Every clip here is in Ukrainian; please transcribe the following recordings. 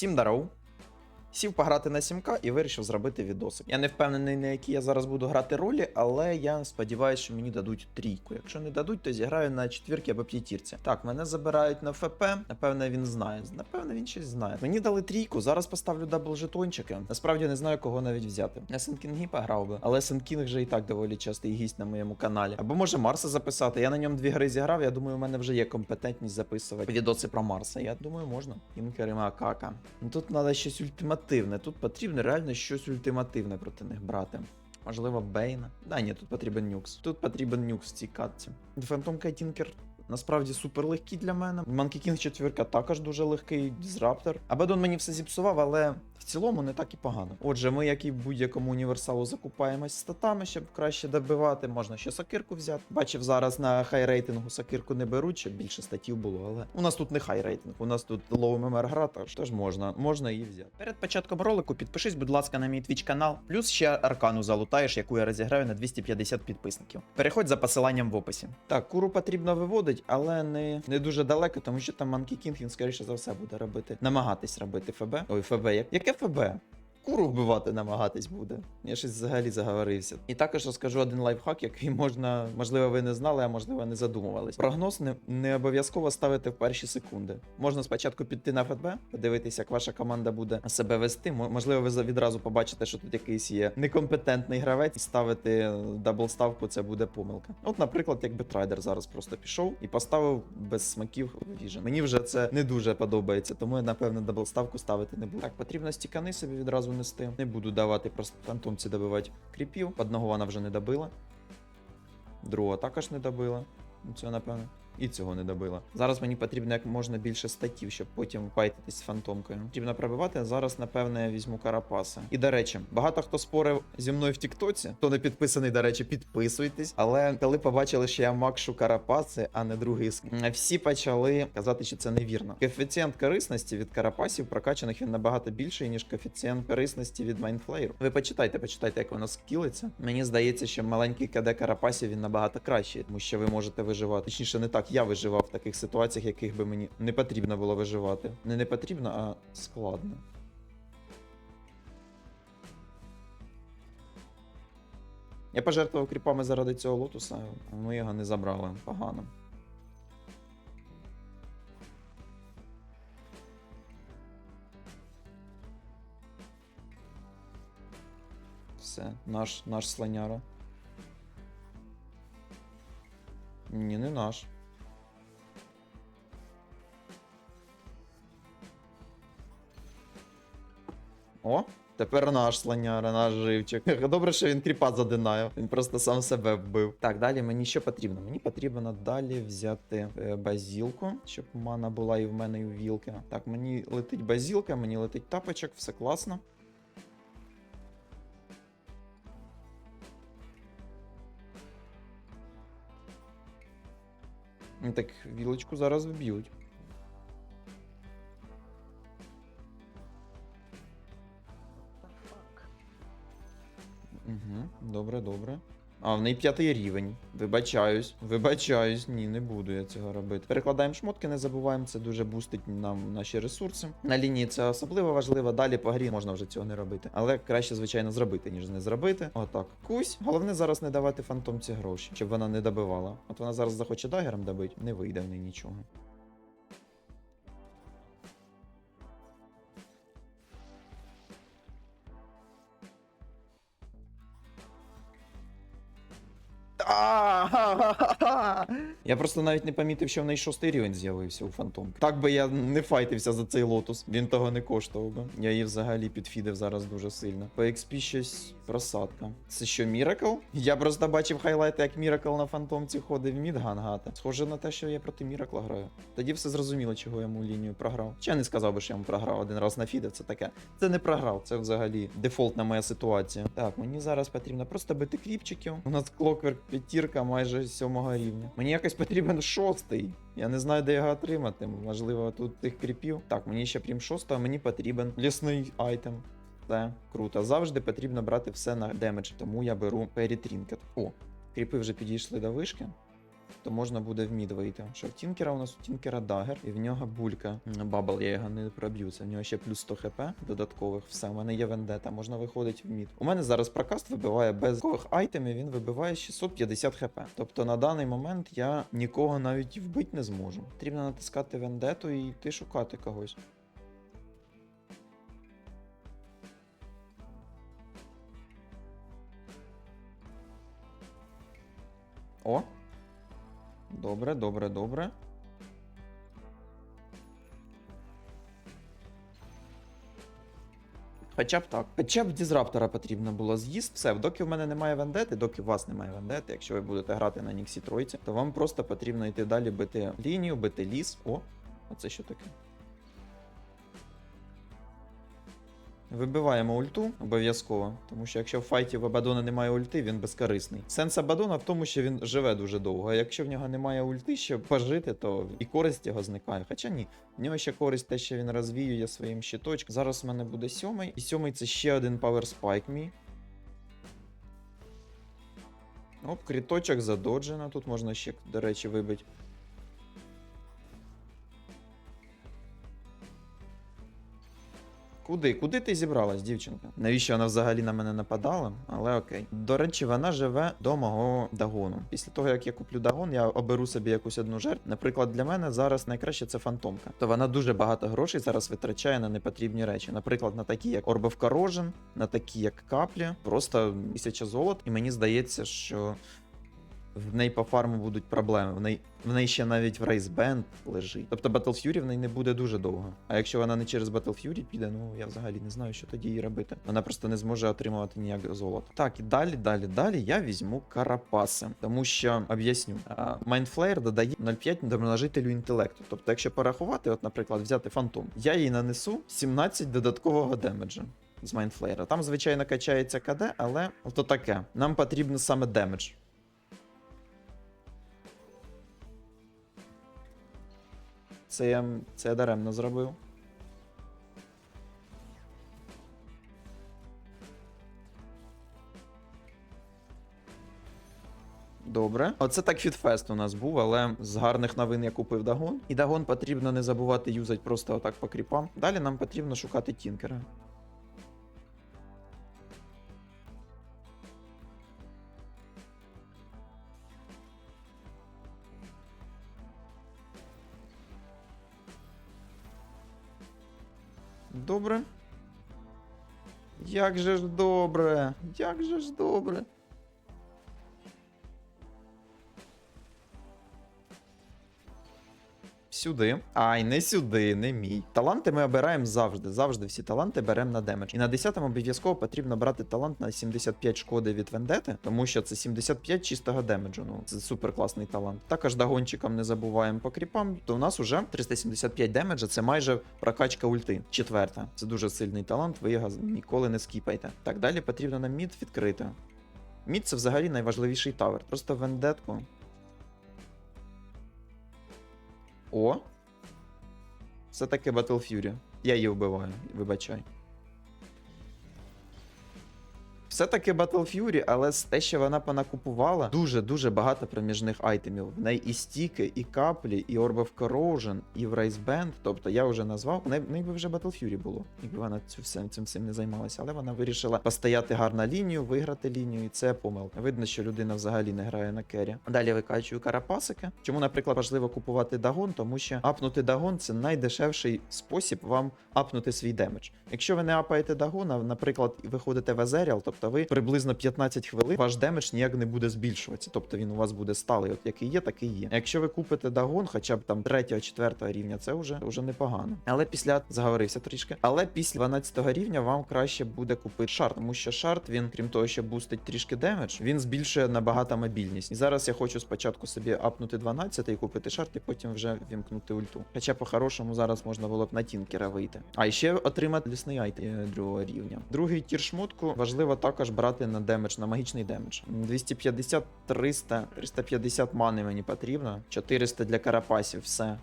Всім даров. Сів пограти на 7К і вирішив зробити відосик. Я не впевнений, на які я зараз буду грати ролі, але я сподіваюся, що мені дадуть трійку. Якщо не дадуть, то зіграю на четвірки або п'ятірці. Так, мене забирають на ФП. Напевне, він знає. Напевне, він щось знає. Мені дали трійку, зараз поставлю дабл жетончики. Насправді не знаю, кого навіть взяти. Я Сенкінгі пограв би, але Сенкінг вже і так доволі частий гість на моєму каналі. Або може Марса записати. Я на ньому дві гри зіграв. Я думаю, у мене вже є компетентність записувати відоси про Марса. Я думаю, можна. Інкери Макака. Ну тут треба щось ультимативне. Тут потрібно реально щось ультимативне проти них брати. Можливо, Бейна. Да, ні, тут потрібен нюкс. Тут потрібен нюкс в цій катці. Фантом Кайтінкер насправді супер легкий для мене. King 4 також дуже легкий, Дізраптор. Абадон мені все зіпсував, але в цілому не так і погано. Отже, ми, як і в будь-якому універсалу, закупаємось статами, щоб краще добивати. Можна ще сокирку взяти. Бачив зараз на хай рейтингу сокирку не беруть, щоб більше статів було, але у нас тут не хай рейтинг, у нас тут лоу ММР гра, тож можна, можна її взяти. Перед початком ролику підпишись, будь ласка, на мій твіч канал, плюс ще аркану залутаєш, яку я розіграю на 250 підписників. Переходь за посиланням в описі. Так, куру потрібно виводити, але не, не дуже далеко, тому що там Monkey King, він скоріше за все буде робити. Намагатись робити ФБ. Ой, ФБ, як, яке ФБ? Куру вбивати намагатись буде. Я щось взагалі заговорився. І також розкажу один лайфхак, який можна, можливо, ви не знали, а можливо не задумувались. Прогноз не, не обов'язково ставити в перші секунди. Можна спочатку піти на ФБ, подивитися, як ваша команда буде себе вести. Можливо, ви відразу побачите, що тут якийсь є некомпетентний гравець, і ставити даблставку це буде помилка. От, наприклад, як Бетрайдер зараз просто пішов і поставив без смаків Vision. Мені вже це не дуже подобається, тому я напевно даблставку ставити не буду. Так, потрібно стікани собі відразу нести. Не буду давати просто фантомці добивати кріпів. Одного вона вже не добила. Другого також не добила. Це, Цього, напевно. І цього не добила. Зараз мені потрібно як можна більше статів, щоб потім файтитись з фантомкою. Потрібно пробивати. Зараз, напевне, я візьму карапаса. І до речі, багато хто спорив зі мною в Тіктоці. Хто не підписаний, до речі, підписуйтесь. Але коли побачили, що я макшу карапаси, а не другий скін, всі почали казати, що це невірно. Коефіцієнт корисності від карапасів прокачаних він набагато більший, ніж коефіцієнт корисності від майнфлеєру. Ви почитайте, почитайте, як воно скілиться. Мені здається, що маленький КД карапасів він набагато кращий, тому що ви можете виживати. Точніше, не так я виживав в таких ситуаціях, яких би мені не потрібно було виживати. Не не потрібно, а складно. Я пожертвував кріпами заради цього лотуса, ми його не забрали. Погано. Все, наш, наш слоняра. Ні, не наш. О, тепер наш слоняра, наш живчик. Добре, що він кріпа задинає. Він просто сам себе вбив. Так, далі мені що потрібно? Мені потрібно далі взяти е, базілку, щоб мана була і в мене, і у вілки. Так, мені летить базілка, мені летить тапочок, все класно. Так, вілочку зараз вб'ють. Добре, добре. А, в неї п'ятий рівень. Вибачаюсь, вибачаюсь, ні, не буду я цього робити. Перекладаємо шмотки, не забуваємо, це дуже бустить нам наші ресурси. На лінії це особливо важливо. Далі по грі можна вже цього не робити. Але краще, звичайно, зробити, ніж не зробити. Отак. Кусь. Головне зараз не давати фантомці гроші, щоб вона не добивала. От вона зараз захоче дагером добити, не вийде в неї нічого. Я просто навіть не помітив, що в неї шостий рівень з'явився у фантомки. Так би я не файтився за цей лотус. Він того не коштував би. Я її взагалі підфідив зараз дуже сильно. По XP щось просадка. Це що, Міракл? Я просто бачив хайлайти, як Міракл на фантомці ходив мід гангати. Схоже на те, що я проти Міракла граю. Тоді все зрозуміло, чого я йому лінію програв. Я не сказав би, що я йому програв один раз на фідив, це таке. Це не програв, це взагалі дефолтна моя ситуація. Так, мені зараз потрібно просто бити кріпчиків. У нас клокверк п'ятірка майже сьомого рівня. Мені якось потрібен шостий. Я не знаю, де його отримати. Можливо, тут тих кріпів. Так, мені ще прім шостого, мені потрібен лісний айтем. Це круто. Завжди потрібно брати все на демедж, тому я беру перетрінкет. О, кріпи вже підійшли до вишки. То можна буде в мід вийти. Що в Тінкера у нас у Тінкера дагер, і в нього булька. Бабл, я його не проб'ю. Це в нього ще плюс 100 хп додаткових. Все, в мене є вендета, можна виходити в мід. У мене зараз прокаст вибиває без додаткових айтемів, він вибиває 650 хп. Тобто на даний момент я нікого навіть вбити не зможу. Потрібно натискати вендету і йти шукати когось. О. Добре, добре, добре. Хоча б так. Хоча б дізраптора потрібно було з'їсти. Все, доки в мене немає вендети, доки у вас немає вендети, якщо ви будете грати на Ніксі Тройці, то вам просто потрібно йти далі бити лінію, бити ліс. О, оце що таке? Вибиваємо ульту обов'язково, тому що якщо в файті в Абадона немає ульти, він безкорисний. Сенс Абадона в тому, що він живе дуже довго. А якщо в нього немає ульти, щоб пожити, то і користь його зникає. Хоча ні, в нього ще користь те, що він розвіює своїм щиточком. Зараз в мене буде сьомий, і сьомий це ще один Power Spike мій. Оп, кріточок задоджено. Тут можна ще, до речі, вибити. Куди? Куди ти зібралась, дівчинка? Навіщо вона взагалі на мене нападала? Але окей. До речі, вона живе до мого дагону. Після того, як я куплю дагон, я оберу собі якусь одну жертву. Наприклад, для мене зараз найкраще це фантомка. То вона дуже багато грошей зараз витрачає на непотрібні речі. Наприклад, на такі, як Orb of на такі, як каплі, просто тисяча золот. І мені здається, що. В неї по фарму будуть проблеми. В неї, в неї ще навіть в Band лежить. Тобто Battle Fury в неї не буде дуже довго. А якщо вона не через Battle Fury піде, ну я взагалі не знаю, що тоді їй робити. Вона просто не зможе отримувати ніяк золото. Так, і далі, далі, далі я візьму карапаси. Тому що об'ясню, Mindflayer додає 0,5 домножителю інтелекту. Тобто, якщо порахувати, от, наприклад, взяти фантом, я їй нанесу 17 додаткового демеджа. З Майнфлеєра. Там, звичайно, качається КД, але то таке. Нам потрібно саме демедж. Це я, це я даремно зробив. Добре. Оце так фітфест у нас був, але з гарних новин я купив дагон. І дагон потрібно не забувати юзати просто отак по кріпам. Далі нам потрібно шукати тінкера. Добре. Як же ж добре, як же ж добре. Сюди. Ай, не сюди, не мій. Таланти ми обираємо завжди. Завжди всі таланти беремо на демедж. І на 10-му обов'язково потрібно брати талант на 75 шкоди від вендети, тому що це 75 чистого демеджу. Ну, це супер класний талант. Також дагончиком не забуваємо по кріпам. То у нас уже 375 демеджа, це майже прокачка ульти. Четверта. Це дуже сильний талант, ви його ніколи не скіпайте. Так, далі потрібно нам мід відкрити. Мід це взагалі найважливіший тавер. Просто вендетку. О. Це таки Battle Fury. Я її вбиваю, вибачай. Все-таки Battle Fury, але те, що вона понакупувала, дуже-дуже багато проміжних айтемів. В неї і стіки, і каплі, і Orb of Corrosion, і в Race Band. Тобто я вже назвав. В неї би вже Battle Fury було, якби вона всім цим всім не займалася. Але вона вирішила постояти гарно лінію, виграти лінію, і це помилка. Видно, що людина взагалі не грає на кері. Далі викачую карапасики. Чому, наприклад, важливо купувати дагон? Тому що апнути дагон це найдешевший спосіб вам апнути свій демедж. Якщо ви не апаєте дагон, а, наприклад, виходите в Ezreal, тобто ви приблизно 15 хвилин ваш демедж ніяк не буде збільшуватися. Тобто він у вас буде сталий, от який є, такий є. Якщо ви купите дагон, хоча б там 3-4 рівня, це вже, вже непогано. Але після заговорився трішки. Але після 12 рівня вам краще буде купити шарт, тому що шарт, він, крім того, що бустить трішки демедж, він збільшує набагато мобільність. І зараз я хочу спочатку собі апнути 12 і купити шарт, і потім вже вімкнути ульту. Хоча по-хорошому зараз можна було б на тінкера вийти. А ще отримати лісний айтем е, другого рівня. Другий тір шмотку важливо також брати на демедж, на магічний демедж. 250, 300, 350 мани мені потрібно. 400 для карапасів, все.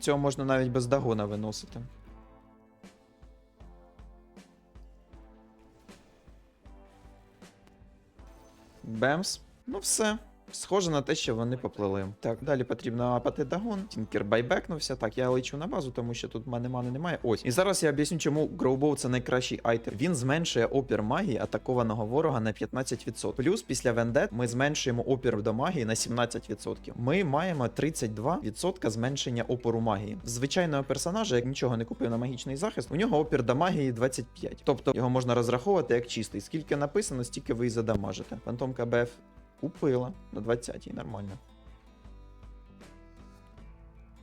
Цього можна навіть без дагона виносити. Бемс. Ну все. Схоже на те, що вони поплили. Так, далі потрібно апати дагон. Тінкер байбекнувся. Так, я лечу на базу, тому що тут в мене мани немає. Ось. І зараз я об'ясню, чому Гроубоу це найкращий айтем. Він зменшує опір магії атакованого ворога на 15%. Плюс після вендет ми зменшуємо опір до магії на 17%. Ми маємо 32% зменшення опору магії. Звичайного персонажа, як нічого не купив на магічний захист, у нього опір до магії 25. Тобто його можна розраховувати як чистий. Скільки написано, стільки ви і задамажите. Фантомка БФ Купила на 20-й, нормально.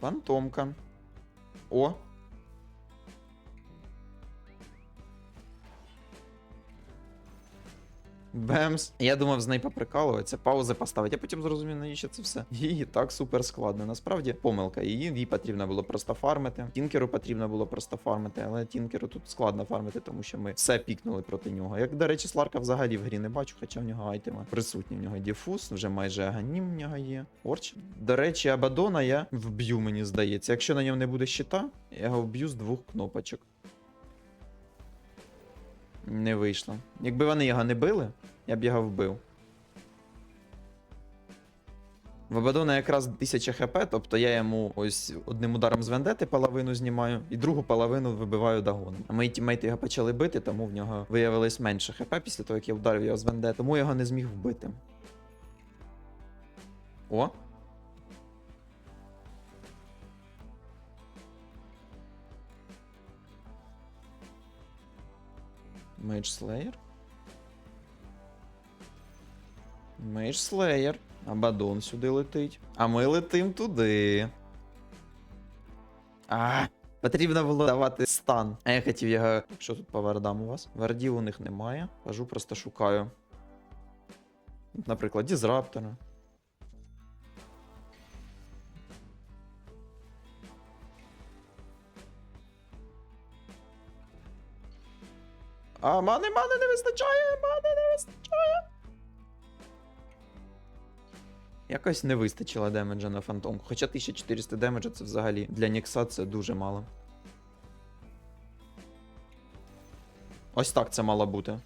Фантомка. О. Бемс. Я думав з неї поприкалуватися, паузи поставити. Я потім зрозумів, навіщо це все. Її так супер складно. Насправді помилка. Її їй потрібно було просто фармити. Тінкеру потрібно було просто фармити, але Тінкеру тут складно фармити, тому що ми все пікнули проти нього. Як, до речі, Сларка взагалі в грі не бачу, хоча в нього айтеми присутні. В нього діфуз, вже майже аганім в нього є. Орч. До речі, Абадона я вб'ю, мені здається. Якщо на ньому не буде щита, я його вб'ю з двох кнопочок. Не вийшло. Якби вони його не били, я б його вбив. В Абадона якраз 1000 хп, тобто я йому ось одним ударом з вендети половину знімаю, і другу половину вибиваю дагоном. А мої тімейти його почали бити, тому в нього виявилось менше хп після того, як я вдарив його з вендети, тому я його не зміг вбити. О! Мейдж Слеєр. Мейдж Слеєр. Абадон сюди летить. А ми летим туди. А, потрібно було давати стан. А я хотів його. Що тут по вардам у вас? Вардів у них немає. Кажу, просто шукаю. Наприклад, дізраптора. А мани, мани не вистачає, мани не вистачає. Якось не вистачило демеджа на фантомку. Хоча 1400 демеджа це взагалі для Нікса це дуже мало. Ось так це мало бути.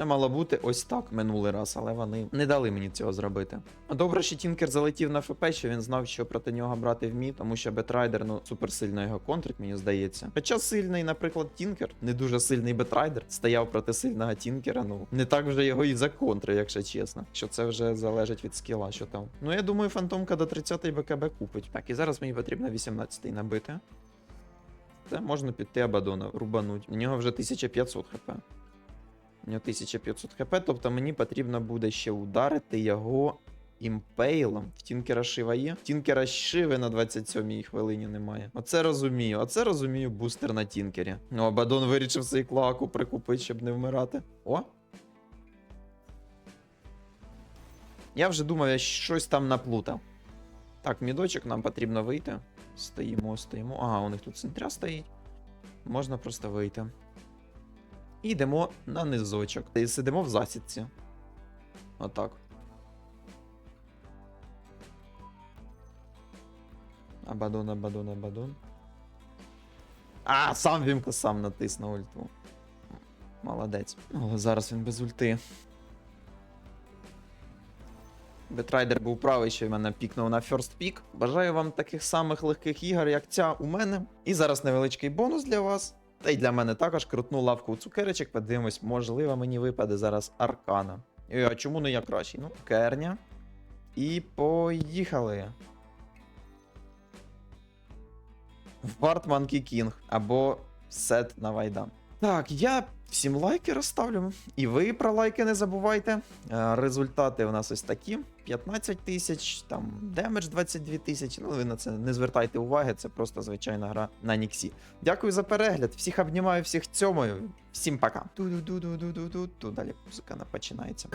Це мало бути ось так минулий раз, але вони не дали мені цього зробити. Добре, що Тінкер залетів на ФП, що він знав, що проти нього брати вмів, тому що Бетрайдер, ну, супер сильно його контрить, мені здається. Хоча сильний, наприклад, Тінкер, не дуже сильний Бетрайдер, стояв проти сильного Тінкера, ну не так вже його і законтри, якщо чесно. Що це вже залежить від скіла, що там. Ну я думаю, фантомка до 30-ї БКБ купить. Так, і зараз мені потрібно 18-й набити. Це можна піти Абадона, рубануть. У нього вже 1500 хп. У нього 1500 хп, тобто мені потрібно буде ще ударити його імпейлом. В Тінкера Шива є. Тінкера Шиви на 27-й хвилині немає. Оце розумію. Оце розумію бустер на Тінкері. Ну, Абадон вирішив цей клаку прикупити, щоб не вмирати. О! Я вже думав, я щось там наплутав. Так, мідочок нам потрібно вийти. Стоїмо, стоїмо. Ага, у них тут центря стоїть. Можна просто вийти. І йдемо на низочок. І сидимо в засідці. Отак. Абадон, абадон, абадон. А, сам вімка сам натиснув ульту. Молодець. Але зараз він без ульти. Бетрайдер був правий, що мене пікнув на ферст пік. Бажаю вам таких самих легких ігор, як ця у мене. І зараз невеличкий бонус для вас. Та й для мене також крутну лавку у цукеречок. Подивимось, можливо, мені випаде зараз аркана. А чому не я кращий? Ну, керня. І поїхали. Варт Манкі Кінг або сет на Вайдан. Так, я всім лайки розставлю. І ви про лайки не забувайте. Е, Результати у нас ось такі: 15 тисяч, там демедж 22 тисячі. Ну, ви на це не звертайте уваги, це просто звичайна гра на Ніксі. Дякую за перегляд. Всіх обнімаю, всіх цьомою. Всім пока. Ту-ду-ду-ду-ду-ду-ду. Далі музика починається.